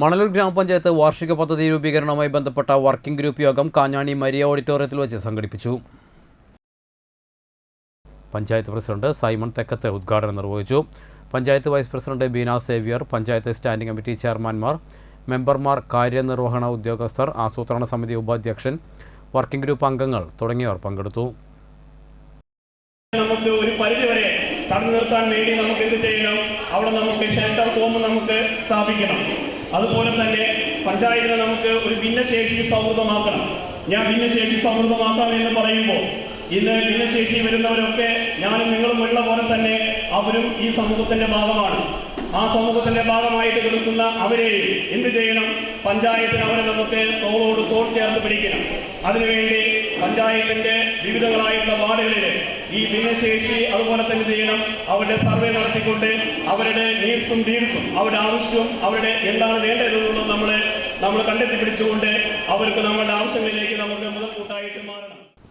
മണലൂർ ഗ്രാമപഞ്ചായത്ത് വാർഷിക പദ്ധതി രൂപീകരണവുമായി ബന്ധപ്പെട്ട വർക്കിംഗ് ഗ്രൂപ്പ് യോഗം കാഞ്ഞാണി മരിയ ഓഡിറ്റോറിയത്തിൽ വെച്ച് സംഘടിപ്പിച്ചു. പഞ്ചായത്ത് പ്രസിഡന്റ് സൈമൺ തെക്കത്ത് ഉദ്ഘാടനം നിർവഹിച്ചു. Panchayat vice president Beena Xavier panchayat standing committee ചെയർമാൻമാർ മെമ്പർമാർ കാര്യനിർവഹണ ഉദ്യോഗസ്ഥർ ആസൂത്രണ സമിതി ഉപാധ്യക്ഷൻ വർക്കിംഗ് ഗ്രൂപ്പ് അംഗങ്ങൾ തുടങ്ങിയവർ പങ്കെടുത്തു. നമുക്ക് ഒരു പരിധിവരെ തടഞ്ഞു നിർത്താൻ വേണ്ടി നമുക്ക് എന്ത് ചെയ്യണം? അവിടെ നമുക്ക് ഷെൽട്ടർ ഹോം നമുക്ക് സ്ഥാപിക്കണം. അതുപോലെ തന്നെ പഞ്ചായത്തിനെ നമുക്ക് ഒരു ഭിന്നശേഷി സൗഹൃദമാക്കണം ഞാൻ ഭിന്നശേഷി സൗഹൃദമാക്കാം എന്ന് പറയുമ്പോൾ ഇന്ന് ഭിന്നശേഷി വരുന്നവരൊക്കെ ഞാനും നിങ്ങളും ഉള്ള പോലെ തന്നെ അവരും ഈ സമൂഹത്തിന്റെ ഭാഗമാണ്. ആ സമൂഹത്തിന്റെ ഭാഗമായിട്ട് കിടക്കുന്ന അവരെയും എന്ത് ചെയ്യണം? പഞ്ചായത്തിന് അവരെ നമുക്ക് തോളോട് തോൾ ചേർത്ത് പിടിക്കണം. അതിനുവേണ്ടി പഞ്ചായത്തിന്റെ വിവിധങ്ങളായിട്ടുള്ള വാർഡുകളിൽ ഈ ഭിന്നശേഷി അതുപോലെ തന്നെ ചെയ്യണം. അവരുടെ സർവേ നടത്തിക്കൊണ്ട് അവരുടെ നീഡ്സും ഡീഡ്സും അവരുടെ ആവശ്യവും അവരുടെ എന്താണ് വേണ്ടതെന്നുള്ളത് നമ്മൾ നമ്മൾ കണ്ടെത്തി പിടിച്ചുകൊണ്ട് അവർക്ക് നമ്മളുടെ ആവശ്യങ്ങളിലേക്ക് നമുക്ക് മുതൽക്കൂട്ടായിട്ട് മാറണം.